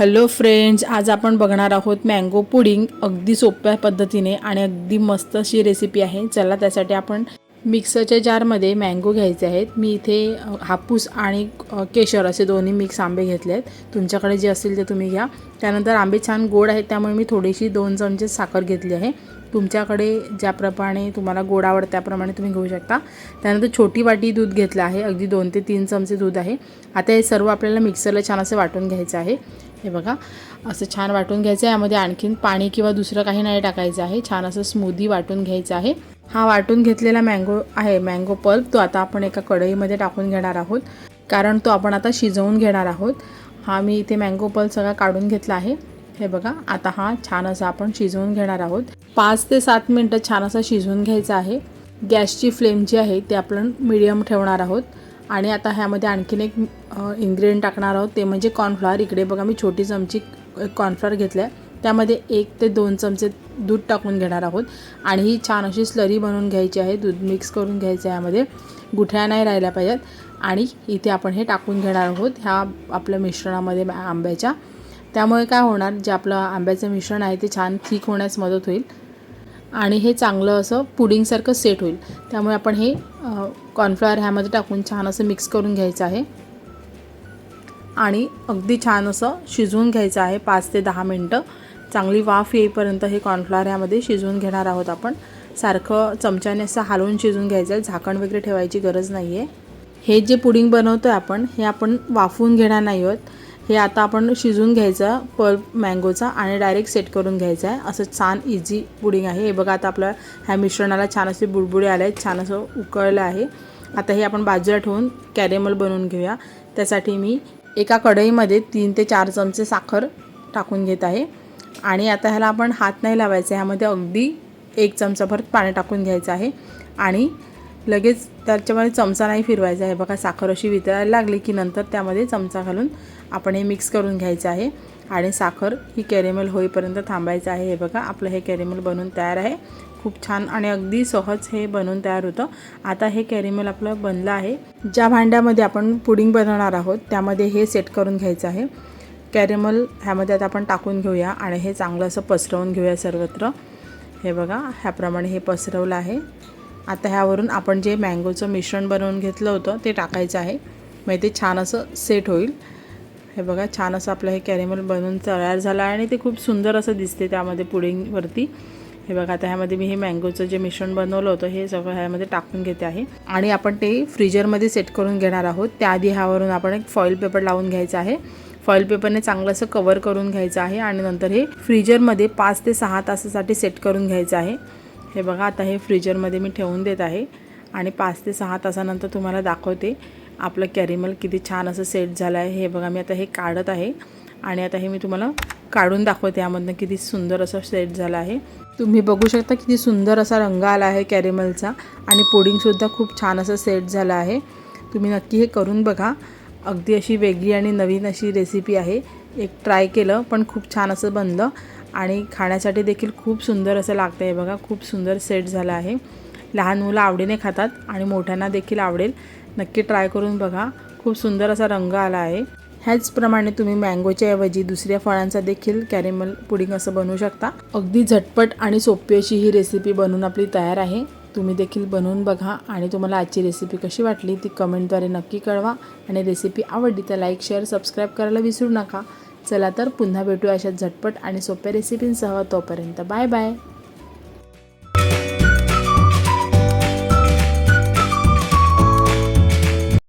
Hello friends आज आपण बघणार आहोत मँगो पुडिंग अगदी सोप्या पद्धतीने आणि अगदी मस्त अशी रेसिपी आहे. चला त्यासाठी आपण मिक्सरच्या जारमध्ये मँगो घ्यायचे आहेत. मी इथे हापूस आणि केशर असे दोन्ही मिक्स आंबे घेतले आहेत. तुमच्याकडे जे असतील ते तुम्ही घ्या. त्यानंतर आंबे छान गोड आहेत त्यामुळे मी थोडीशी दोन चमचे साखर घेतली आहे. तुमच्याकडे ज्याप्रमाणे तुम्हाला गोड आवडतं त्याप्रमाणे तुम्ही घेऊ शकता. त्यानंतर छोटी वाटी दूध घेतलं आहे. अगदी दोन ते तीन चमचे दूध आहे. आता हे सर्व आपल्याला मिक्सरला छान असे वाटून घ्यायचं आहे. हे बघा असं छान वाटून घ्यायचं आहे. यामध्ये आणखीन पाणी किंवा दुसरं काही नाही टाकायचं आहे. छान असं स्मूदी वाटून घ्यायचं आहे. हा वाटून घेतलेला मँगो आहे मँगो पल्प तो आता आपण एका कढईमध्ये टाकून घेणार आहोत. कारण तो आपण आता शिजवून घेणार आहोत. हा मी इथे मँगो पल्प सगळा काढून घेतला आहे. हे बघा आता हा छान असा आपण शिजवून घेणार आहोत. पाच ते सात मिनटं छान असा शिजवून घ्यायचा आहे. गॅसची फ्लेम जी आहे ते आपण मिडियम ठेवणार आहोत. आणि आता ह्यामध्ये आणखीन एक इन्ग्रेडियंट टाकणार आहोत. ते म्हणजे कॉर्नफ्लॉवर इकडे बघा मी छोटी चमची कॉर्नफ्लॉवर घेतलं आहे त्यामध्ये एक ते दोन चमचे दूध टाकून घेणार आहोत. आणि ही छान अशी स्लरी बनवून घ्यायची आहे. दूध मिक्स करून घ्यायचं आहे यामध्ये. गुठळ्या नाही राहिल्या पाहिजेत. आणि इथे आपण हे टाकून घेणार आहोत ह्या आपल्या मिश्रणामध्ये आंब्याच्या. त्यामुळे काय होणार जे आपलं आंब्याचं मिश्रण आहे ते छान थिक होण्यास मदत होईल. आणि हे चांगलं असं पुडिंगसारखं सेट होईल. त्यामुळे आपण हे कॉर्नफ्लॉवर ह्यामध्ये टाकून छान असं मिक्स करून घ्यायचं आहे. आणि अगदी छान असं शिजवून घ्यायचं आहे पाच ते दहा मिनटं. चांगली वाफ येईपर्यंत हे कॉर्नफ्लॉवर ह्यामध्ये शिजवून घेणार आहोत आपण. सारखं चमच्याने असं हलवून शिजवून घ्यायचं आहे. झाकण वगैरे ठेवायची गरज नाही आहे हे जे पुडिंग बनवतो आहे आपण हे आपण वाफवून घेणार नाही आहोत. हे आता आपण शिजवून घ्यायचं पल्प मँगोचा आणि डायरेक्ट सेट करून घ्यायचं आहे असं छान इझी पुडिंग आहे. हे बघा आता आपल्या ह्या मिश्रणाला छान असे बुडबुडे आले आहेत छान असं उकळलं आहे. आता हे आपण बाजूला ठेवून कॅरेमल बनवून घेऊया. त्यासाठी मी एका कढईमध्ये तीन ते चार चमचे साखर टाकून घेत आहे. आणि आता ह्याला आपण हात नाही लावायचा ह्यामध्ये अगदी एक चमचाभर पाणी टाकून घ्यायचं आहे. आणि लगेच त्याच्यामध्ये चमचा नाही फिरवायचा. आहे बघा साखर अशी वितळायला लागली की नंतर त्यामध्ये चमचा घालून आपण हे मिक्स करून घ्यायचं आहे. आणि साखर ही कॅरेमल होईपर्यंत थांबायचं आहे. हे बघा आपलं हे कॅरेमल बनून तयार आहे. खूप छान आणि अगदी सहज हे बनवून तयार होतं. आता हे कॅरेमल आपलं बनलं आहे. ज्या भांड्यामध्ये आपण पुडिंग बनवणार आहोत त्यामध्ये हे सेट करून घ्यायचं आहे. कॅरेमल ह्यामध्ये आता आपण टाकून घेऊया आणि हे चांगलं असं पसरवून घेऊया सर्वत्र. हे बघा ह्याप्रमाणे हे पसरवलं आहे. आता ह्यावरून आपण जे मँगोचं मिश्रण बनवून घेतलं होतं ते टाकायचं आहे. मग ते छान असं सेट होईल. हे बघा छान असं आपलं हे कॅरेमल बनवून तयार झालं आहे आणि ते खूप सुंदर असं दिसते त्यामध्ये पुडिंगवरती. हे बघा आता ह्यामध्ये मी हे मँगोचं जे मिश्रण बनवलं होतं हे सगळं ह्यामध्ये टाकून घेते आहे. आणि आपण ते फ्रीजरमध्ये सेट करून घेणार आहोत. त्याआधी ह्यावरून आपण एक फॉईल पेपर लावून घ्यायचा आहे. फॉईल पेपरने चांगलं असं कवर करून घ्यायचं आहे आणि नंतर हे फ्रीजरमध्ये पाच ते सहा तासासाठी सेट करून घ्यायचं आहे. हे बघा आता हे फ्रीजरमध्ये मी ठेवून देत आहे. आणि पाच ते सहा तासानंतर तुम्हाला दाखवते आपलं कॅरिमल किती छान असं सेट झालं आहे. हे बघा मी आता हे काढत आहे. आणि आता हे मी तुम्हाला काढून दाखवते यामधनं किती सुंदर असं सेट झालं आहे. तुम्ही बघू शकता किती सुंदर असा रंग आला आहे कॅरेमलचा. आणि पुडिंगसुद्धा खूप छान असं सेट झालं आहे. तुम्ही नक्की हे करून बघा. अगदी अशी वेगळी आणि नवीन अशी रेसिपी आहे. एक ट्राय केलं पण खूप छान असं बनलं. आणि खाण्यासाठी देखील खूप सुंदर असं लागतं आहे बघा. खूप सुंदर सेट झालं आहे. लहान मुलं आवडीने खातात आणि मोठ्यांना देखील आवडेल. नक्की ट्राय करून बघा. खूप सुंदर असा रंग आला आहे. ह्याचप्रमाणे तुम्ही मँगोच्या ऐवजी दुसऱ्या फळांचा देखील कॅरेमल पुडिंग असं बनवू शकता. अगदी झटपट आणि सोपी अशी ही रेसिपी बनवून आपली तयार आहे. तुम्ही देखील बनवून बघा आणि तुम्हाला आजची रेसिपी कशी वाटली ती कमेंटद्वारे नक्की कळवा. आणि रेसिपी आवडली तर लाईक शेअर सबस्क्राईब करायला विसरू नका. चला तर पुन्हा भेटू अशा झटपट आणि सोप्या रेसिपींसह तोपर्यंत. Bye bye